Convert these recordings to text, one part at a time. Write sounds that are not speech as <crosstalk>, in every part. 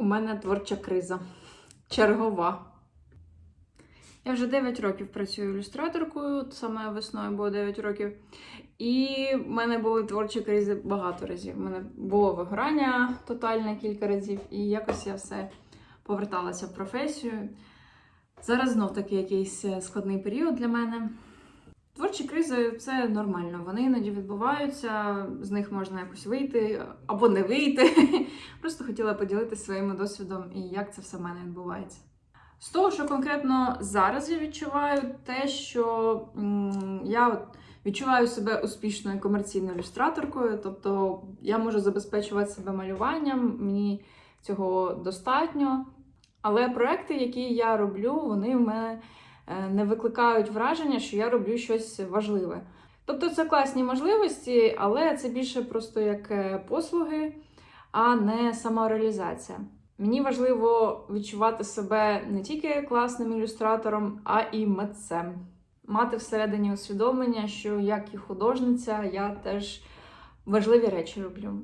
У мене творча криза. Чергова. Я вже 9 років працюю ілюстраторкою, саме весною було 9 років. І в мене були творчі кризи багато разів. У мене було вигорання тотальне кілька разів, і якось я все поверталася в професію. Зараз знов таки якийсь е, складний період для мене. Творчі кризи це нормально. Вони іноді відбуваються, з них можна якось вийти або не вийти. <laughs> Просто хотіла поділитися своїм досвідом і як це все в мене відбувається. З того, що конкретно зараз я відчуваю, те, що я от відчуваю себе успішною комерційною ілюстраторкою, тобто я можу забезпечувати себе малюванням, мені цього достатньо. Але проекти, які я роблю, вони в мене е, не викликають враження, що я роблю щось важливе. Тобто це класні можливості, але це більше просто як е, послуги, а не самореалізація. Мені важливо відчувати себе не тільки класним ілюстратором, а і митцем. Мати всередині усвідомлення, що як і художниця, я теж важливі речі роблю.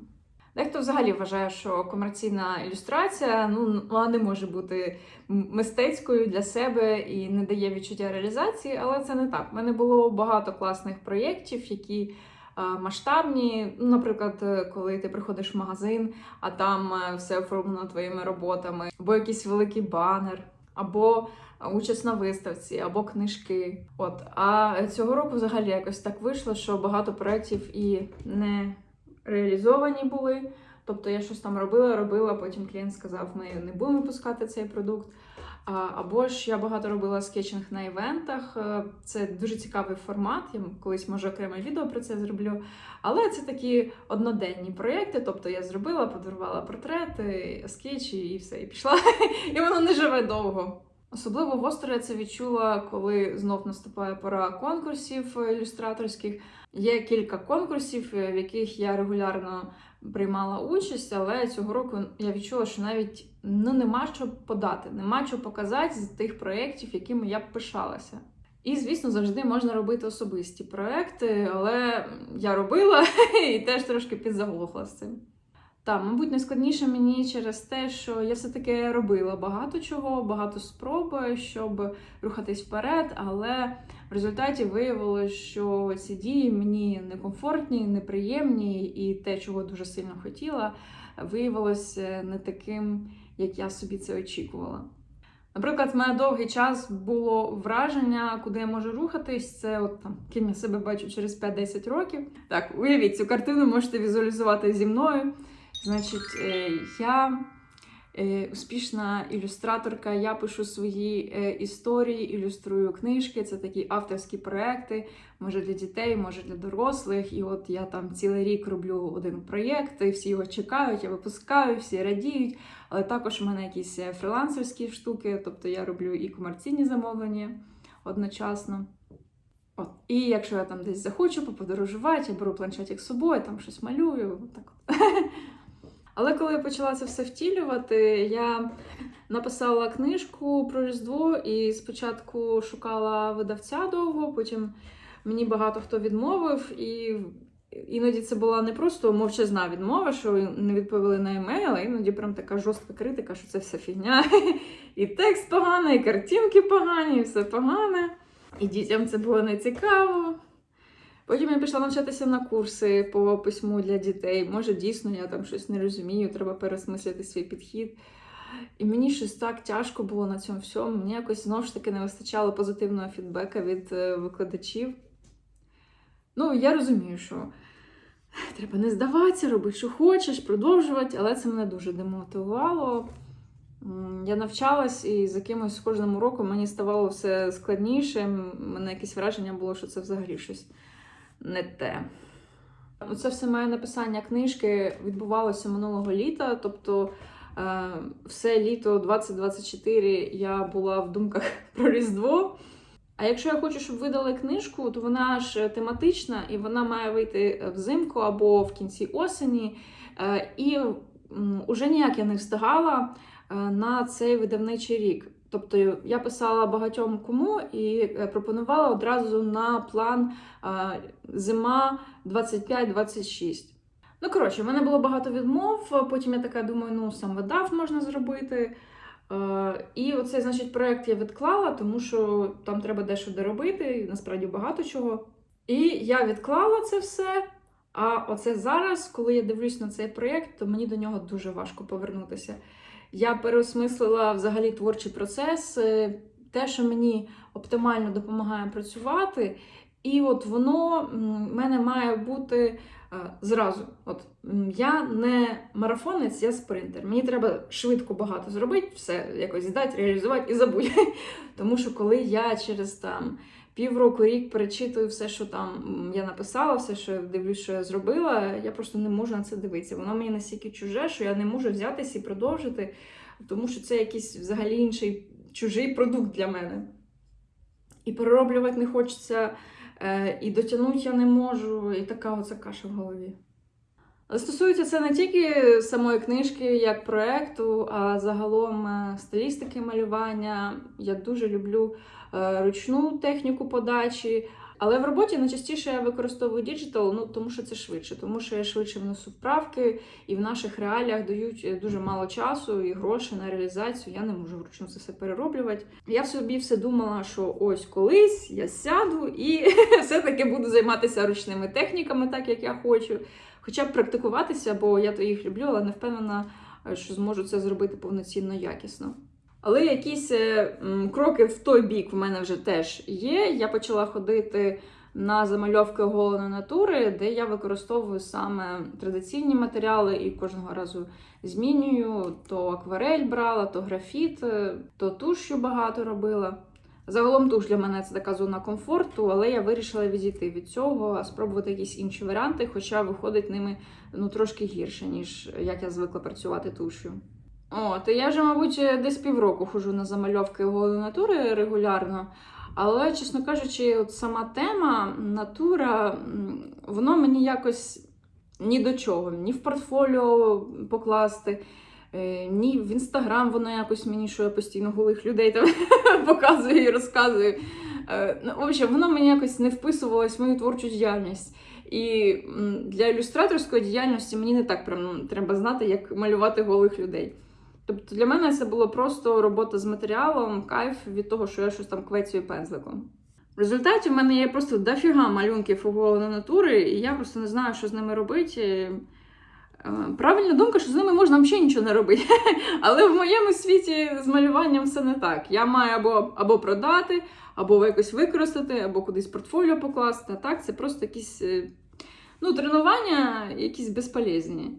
Дехто взагалі вважає, що комерційна ілюстрація ну, не може бути мистецькою для себе і не дає відчуття реалізації, але це не так. У мене було багато класних проєктів, які масштабні. Ну, Наприклад, е, коли ти приходиш в магазин, а там е, все оформлено твоїми роботами, або якийсь великий банер, або участь на виставці, або книжки. От а цього року взагалі якось так вийшло, що багато проєктів і не реалізовані були. Тобто я щось там робила, робила, потім клієнт сказав, ми не будемо випускати цей продукт. Або ж я багато робила скетчинг на івентах. Е, Це дуже цікавий формат. Я колись може окреме відео про це зроблю. Але це такі одноденні проєкти. Тобто я зробила, подарувала портрети, скетчі і все, і пішла. <laughs> І воно не живе довго. Особливо гостро я це відчула, коли знов наступає пора конкурсів ілюстраторських. Є кілька конкурсів, в яких я регулярно приймала участь, але цього року я відчула, що навіть ну, нема що подати, нема що показати з тих проєктів, якими я б пишалася. І, звісно, завжди можна робити особисті проекти, але я робила <laughs> і теж трошки підзаглохла з цим. Так, мабуть, найскладніше мені через те, що я все-таки робила багато чого, багато спроб, щоб рухатись вперед, але в результаті виявилось, що ці дії мені некомфортні, неприємні, і те, чого дуже сильно хотіла, виявилось не таким, як я собі це очікувала. Наприклад, в мене довгий час було враження, куди я можу рухатись. Це от там ким я себе бачу через 5-10 років. Так, уявіть, цю картину можете візуалізувати зі мною. Значить, е, я е, успішна ілюстраторка, я пишу свої е, історії, ілюструю книжки. Це такі авторські проекти, може для дітей, може для дорослих. І от я там цілий рік роблю один проєкт, всі його чекають, я випускаю, всі радіють. Але також в мене якісь фрілансерські штуки, тобто я роблю і комерційні замовлення одночасно. От. І якщо я там десь захочу поподорожувати, я беру планшетик з собою, там щось малюю. Так от. <laughs> Але коли я почала це все втілювати, я написала книжку про Різдво і спочатку шукала видавця довго, потім мені багато хто відмовив, і іноді це була не просто мовчазна відмова, що не відповіли на емейл, а іноді прям така жорстка критика, що це все фігня. І текст поганий, і картинки погані, і все погане. І дітям це було не цікаво. Потім я пішла навчатися на курси по письму для дітей. Може, дійсно, я там щось не розумію, треба пересмислити свій підхід. І мені щось так тяжко було на цьому всьому. Мені якось знову ж таки не вистачало позитивного фідбека від е, викладачів. Ну, я розумію, що треба не здаватися, робити, що хочеш, продовжувати, але це мене дуже демотивувало. Я навчалась і за кимось з кожним уроком мені ставало все складніше. У мене якесь враження було, що це взагалі щось не те. Це все моє написання книжки відбувалося минулого літа, тобто е, все літо 2024 я була в думках <laughs> про Різдво. А якщо я хочу, щоб видали книжку, то вона ж тематична і вона має вийти взимку або в кінці осені. Е, І м, уже ніяк я не встигала е, на цей видавничий рік. Тобто я писала багатьом кому і е, пропонувала одразу на план зима 25-26. Ну, коротше, в мене було багато відмов. Потім я така думаю, ну, сам видав можна зробити. Е, і оцей, значить, проект я відклала, тому що там треба дещо доробити, насправді багато чого. І я відклала це все. А оце зараз, коли я дивлюсь на цей проєкт, то мені до нього дуже важко повернутися. Я переосмислила взагалі творчий процес, е, те, що мені оптимально допомагає працювати. І от воно в мене має бути е, зразу. От я не марафонець, я спринтер. Мені треба швидко багато зробити, все якось здати, реалізувати і забути. <laughs> Тому що коли я через там півроку, рік перечитую все, що там я написала, все, що я дивлюсь, що я зробила, я просто не можу на це дивитися. Воно мені настільки чуже, що я не можу взятися і продовжити, тому що це якийсь взагалі інший чужий продукт для мене. І перероблювати не хочеться, е, і дотягнути я не можу, і така оця каша в голові. Але стосується це не тільки самої книжки як проекту, а загалом е, стилістики малювання. Я дуже люблю ручну техніку подачі. Але в роботі найчастіше я використовую діджитал, ну тому що це швидше, тому що я швидше внесу вправки, і в наших реаліях дають е, дуже мало часу і грошей на реалізацію. Я не можу вручну це все перероблювати. Я в собі все думала, що ось колись я сяду і <laughs> все-таки буду займатися ручними техніками, так як я хочу. Хоча б практикуватися, бо я то їх люблю, але не впевнена, е, що зможу це зробити повноцінно якісно. Але якісь е, кроки в той бік в мене вже теж є. Я почала ходити на замальовки оголеної натури, де я використовую саме традиційні матеріали і кожного разу змінюю. То акварель брала, то графіт, е, то туш'ю багато робила. Загалом туш для мене це така зона комфорту, але я вирішила відійти від цього, спробувати якісь інші варіанти, хоча виходить ними ну, трошки гірше, ніж як я звикла працювати туш'ю. О, то я вже, мабуть, десь півроку ходжу на замальовки голої натури регулярно. Але, чесно кажучи, от сама тема натура, воно мені якось ні до чого, ні в портфоліо покласти, е, ні в інстаграм воно якось мені, що я постійно голих людей там <laughs> показую і розказую. Е, Ну, в общем, воно мені якось не вписувалось в мою творчу діяльність. І для ілюстраторської діяльності мені не так прям ну, треба знати, як малювати голих людей. Тобто для мене це було просто робота з матеріалом, кайф від того, що я щось там квецюю пензликом. В результаті в мене є просто дофіга малюнків оголеної натури, і я просто не знаю, що з ними робити. Е, Правильна думка, що з ними можна взагалі нічого не робити. <laughs> Але в моєму світі з малюванням все не так. Я маю або, або продати, або якось використати, або кудись портфоліо покласти. А так, це просто якісь е, ну, тренування, якісь безполезні.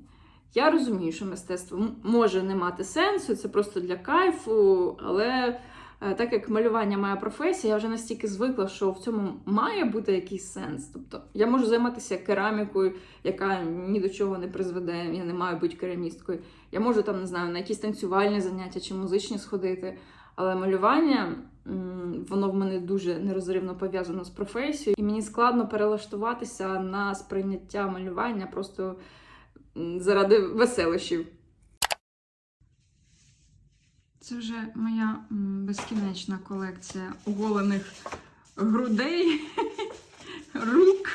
Я розумію, що мистецтво може не мати сенсу, це просто для кайфу, але е, так як малювання моя професія, я вже настільки звикла, що в цьому має бути якийсь сенс. Тобто я можу займатися керамікою, яка ні до чого не призведе, я не маю бути керамісткою. Я можу там, не знаю, на якісь танцювальні заняття чи музичні сходити. Але малювання воно в мене дуже нерозривно пов'язано з професією, і мені складно перелаштуватися на сприйняття малювання просто заради веселощів. Це вже моя безкінечна колекція оголених грудей, <laughs> рук.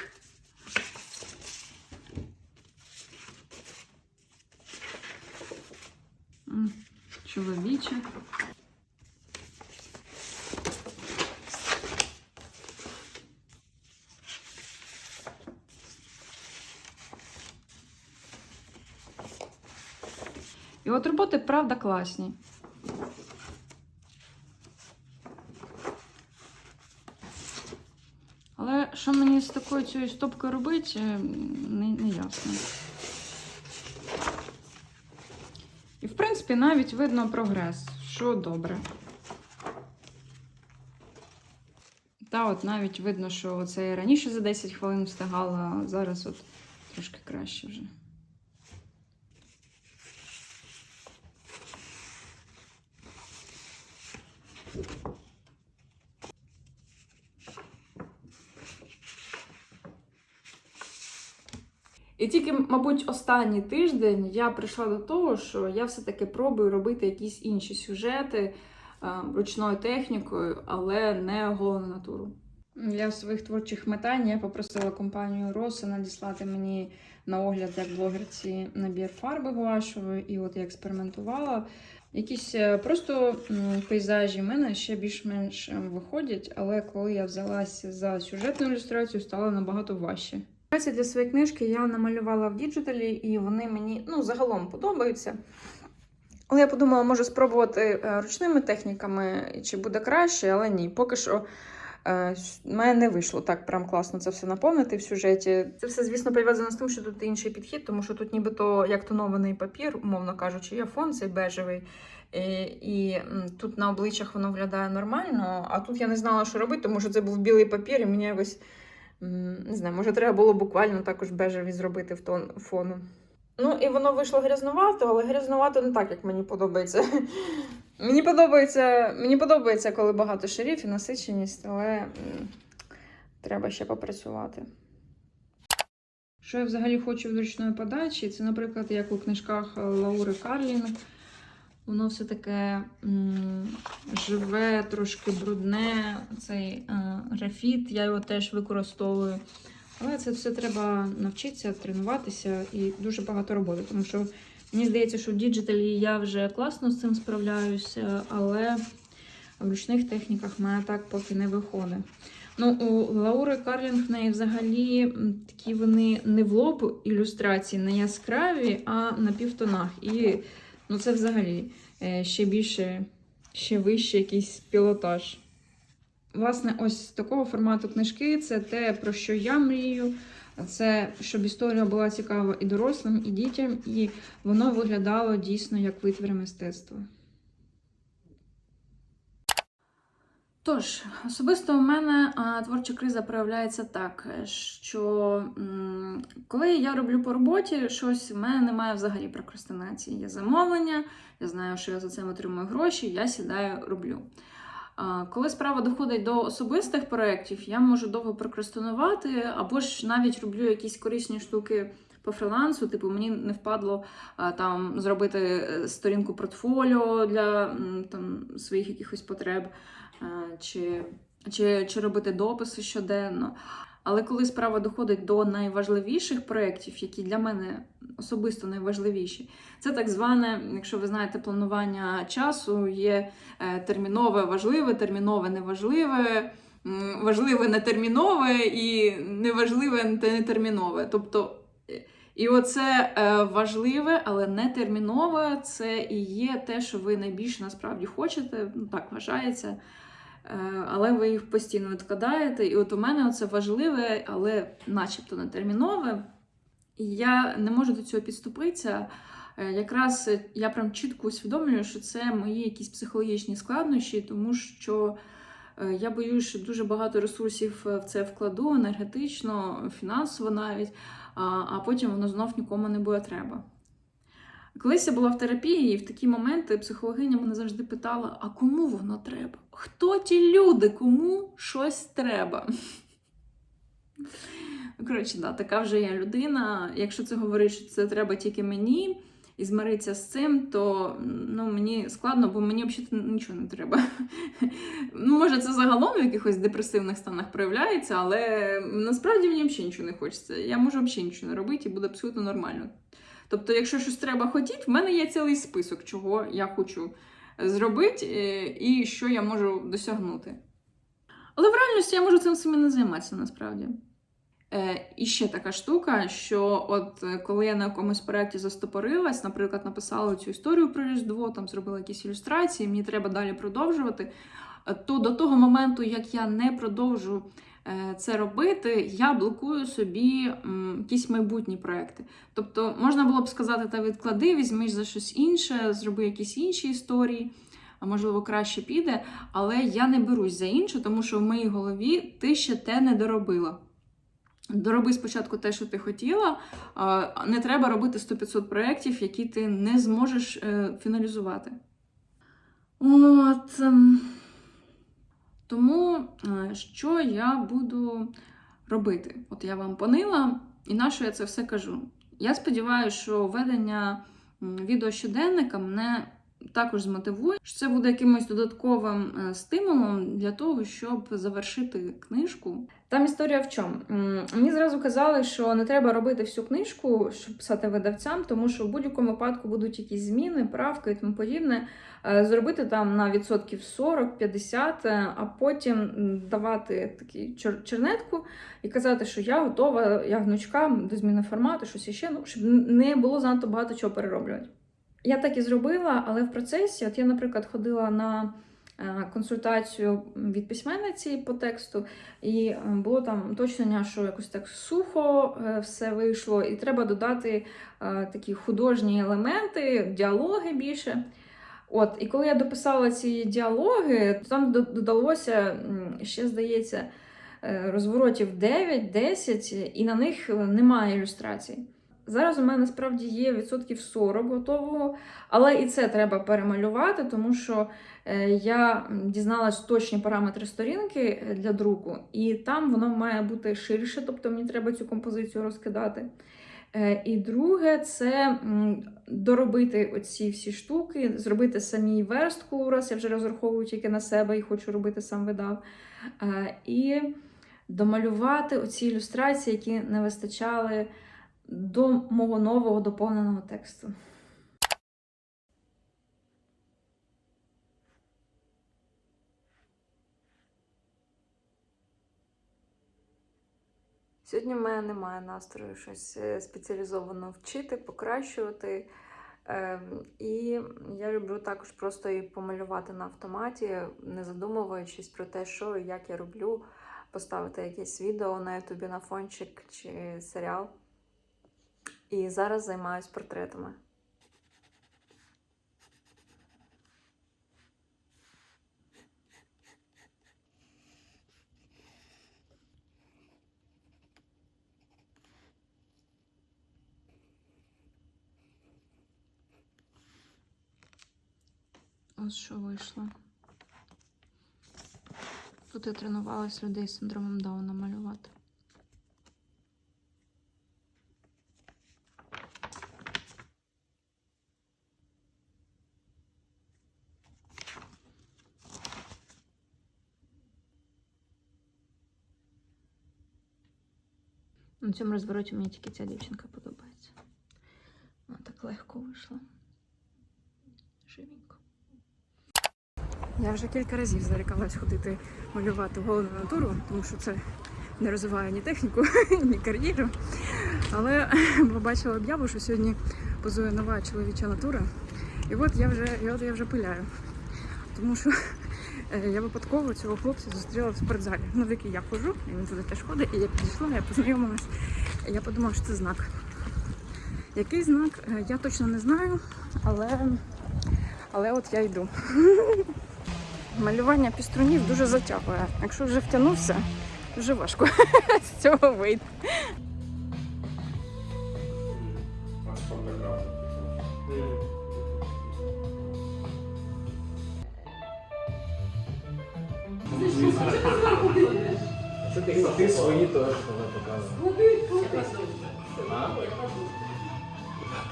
Чоловіче. І от роботи, правда, класні. Але що мені з такою цією стопкою робити, е, не, не ясно. І, в принципі, навіть видно прогрес, що добре. Та от навіть видно, що це я раніше за 10 хвилин встигала, а зараз от трошки краще вже. І тільки, мабуть, останній тиждень я прийшла до того, що я все-таки пробую робити якісь інші сюжети е, ручною технікою, але не голу натуру. Для своїх творчих метань я попросила компанію Роси надіслати мені на огляд як блогерці набір фарби гуашевої, і от я експериментувала. Якісь е, просто пейзажі в мене ще більш-менш е, виходять, але коли я взялася за сюжетну ілюстрацію, стало набагато важче. Для своєї книжки я намалювала в діджиталі, і вони мені ну, загалом подобаються. Але я подумала, може спробувати е, ручними техніками, чи буде краще, але ні. Поки що е, в мене не вийшло так прям класно це все наповнити в сюжеті. Це все, звісно, пов'язано з тим, що тут інший підхід, тому що тут нібито як тонований папір, умовно кажучи, є фон цей бежевий. І, і тут на обличчях воно виглядає нормально, а тут я не знала, що робити, тому що це був білий папір, і мені якось не знаю, може, треба було буквально також бежеві зробити в тон фону. Ну, і воно вийшло грязнувато, але грязнувато не так, як мені подобається. мені подобається, мені подобається, коли багато шарів і насиченість, але треба ще попрацювати. Що я взагалі хочу в ручної подачі? Це, наприклад, як у книжках Лаури Карлінг. Воно все таке живе, трошки брудне. Цей е, графіт, я його теж використовую. Але це все треба навчитися, тренуватися і дуже багато роботи. Тому що мені здається, що в діджиталі я вже класно з цим справляюся, але в ручних техніках в мене так поки не виходить. Ну, у Лаури Карлінг в неї взагалі такі вони не в лоб ілюстрації, не яскраві, а на півтонах. І ну, це взагалі е, ще більше, ще вище якийсь пілотаж. Власне, ось такого формату книжки це те, про що я мрію. Це щоб історія була цікава і дорослим, і дітям, і воно виглядало дійсно як витвір мистецтва. Тож, особисто у мене творча криза проявляється так, що коли я роблю по роботі щось, в мене немає взагалі прокрастинації. Є замовлення, я знаю, що я за це отримую гроші, я сідаю, роблю. Коли справа доходить до особистих проєктів, я можу довго прокрастинувати, або ж навіть роблю якісь корисні штуки по фрилансу. Типу, мені не впадло там зробити е, сторінку портфоліо для там, своїх якихось потреб, чи, чи, чи робити дописи щоденно. Але коли справа доходить до найважливіших проєктів, які для мене особисто найважливіші, це так зване, якщо ви знаєте, планування часу, є е, термінове важливе, термінове неважливе, важливе нетермінове і неважливе нетермінове. Тобто, е, і оце е, важливе, але не термінове, це і є те, що ви найбільше насправді хочете, ну так вважається. Е, Але ви їх постійно відкладаєте. І от у мене це важливе, але начебто не термінове. І я не можу до цього підступитися. Е, Якраз я прям чітко усвідомлюю, що це мої якісь психологічні складнощі, тому що е, я боюсь, що дуже багато ресурсів в це вкладу енергетично, фінансово навіть, а потім воно знов нікому не буде треба. Колись я була в терапії, і в такі моменти психологиня мене завжди питала: а кому воно треба? Хто ті люди, кому щось треба? Коротше, да, така вже я людина. Якщо це говорить, що це треба тільки мені і змиритися з цим, то ну, мені складно, бо мені взагалі нічого не треба. Ну, може, це загалом в якихось депресивних станах проявляється, але насправді мені взагалі нічого не хочеться. Я можу взагалі нічого не робити і буде абсолютно нормально. Тобто, якщо щось треба хотіти, в мене є цілий список, чого я хочу зробити е, і що я можу досягнути. Але в реальності я можу цим самі не займатися насправді. Е, і ще така штука, що от е, коли я на якомусь проєкті застопорилась, наприклад, написала цю історію про Різдво, там зробила якісь ілюстрації, мені треба далі продовжувати. То до того моменту, як я не продовжу це робити, я блокую собі якісь майбутні проекти. Тобто можна було б сказати, та відклади, візьмись за щось інше, зроби якісь інші історії, а можливо краще піде. Але я не берусь за інше, тому що в моїй голові ти ще те не доробила. Дороби спочатку те, що ти хотіла. Не треба робити 100-500 проєктів, які ти не зможеш е, фіналізувати. От. Тому е, що я буду робити? От я вам понила, і на що я це все кажу? Я сподіваюся, що ведення відео щоденника мене також змотивує, що це буде якимось додатковим е, стимулом для того, щоб завершити книжку. Там історія в чому? Мені зразу казали, що не треба робити всю книжку, щоб писати видавцям, тому що в будь-якому випадку будуть якісь зміни, правки і тому подібне. Е, Зробити там на відсотків 40-50, е, а потім давати такі чер- чернетку і казати, що я готова, я гнучка до зміни формату, щось іще, ну, щоб не було занадто багато чого перероблювати. Я так і зробила, але в процесі, от я, наприклад, ходила на е, консультацію від письменниці по тексту, і е, було там уточнення, що якось так сухо е, все вийшло, і треба додати такі художні елементи, діалоги більше. От, і коли я дописала ці діалоги, то там додалося ще, здається, розворотів 9-10, і на них немає ілюстрацій. Зараз у мене насправді є відсотків 40 готового, але і це треба перемалювати, тому що е, я дізналась точні параметри сторінки е, для друку, і там воно має бути ширше, тобто мені треба цю композицію розкидати. Е, І друге, це доробити оці всі штуки, зробити самій верстку, раз я вже розраховую тільки на себе і хочу робити сам видав. І домалювати оці ілюстрації, які не вистачали до мого нового доповненого тексту. Сьогодні в мене немає настрою щось е, спеціалізовано вчити, покращувати. Ем, І я люблю також просто і помалювати на автоматі, не задумуючись про те, що і як я роблю, поставити якесь відео на ютубі на фончик чи серіал. І зараз займаюсь портретами. Ось що вийшло. Тут я тренувалась людей з синдромом Дауна малювати. Цьому розвороті мені тільки ця дівчинка подобається. Вона так легко вийшла. Живенько. Я вже кілька разів зарікалась ходити малювати головну натуру, тому що це не розвиває ні техніку, <laughs> ні кар'єру. Але <laughs> побачила об'яву, що сьогодні позує нова чоловіча натура. І от я вже, і от я вже пиляю. Тому що я випадково цього хлопця зустріла в спортзалі, ну, в який я ходжу, і він туди теж ходить, і я підійшла, я познайомилась. Я подумала, що це знак. Який знак, е, я точно не знаю, але, але от я йду. <laughs> Малювання піструнів дуже затягує. Якщо вже втягнувся, дуже важко <laughs> з цього вийти. Це ти, ти свої теж коли показував. А?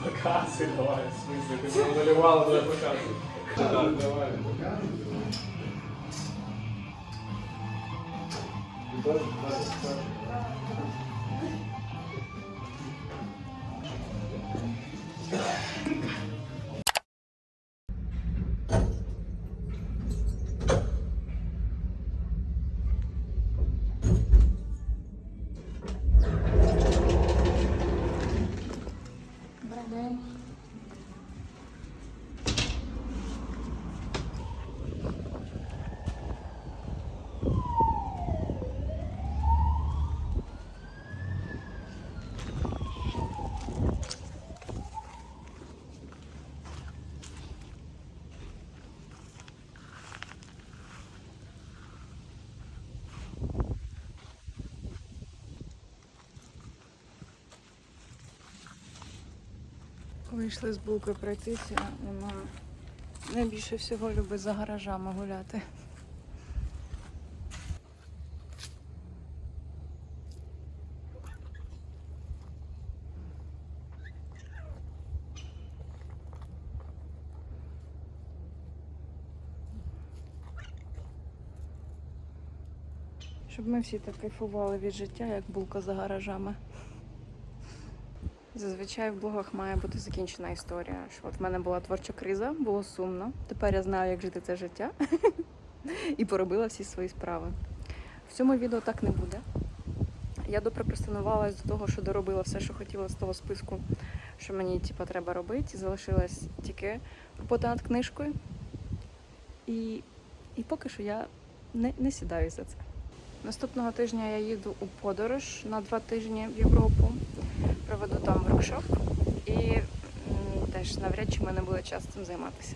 Показуй, давай, в смысле, ти мене малювала, давай показуй. Так, давай. Вийшли з булки пройтися, вона найбільше всього любить за гаражами гуляти. Щоб ми всі так кайфували від життя, як булка за гаражами. Зазвичай в блогах має бути закінчена історія. Що от в мене була творча криза, було сумно. Тепер я знаю, як жити це життя. <laughs> І поробила всі свої справи. В цьому відео так не буде. Я допрокрастинувалась до того, що доробила все, що хотіла з того списку, що мені типу, треба робити. Залишилась тільки робота над книжкою. І, і поки що я не, не сідаю за це. Наступного тижня я їду у подорож на два тижні в Європу. Там воркшоп і теж навряд чи в мене буде час цим займатися.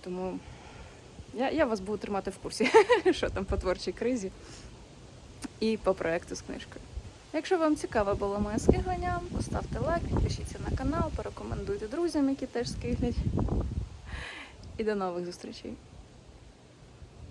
Тому я, я вас буду тримати в курсі, <laughs> що там по творчій кризі і по проекту з книжкою. Якщо вам цікаве було моє скиглення, поставте лайк, підпишіться на канал, порекомендуйте друзям, які теж скиглять. І до нових зустрічей!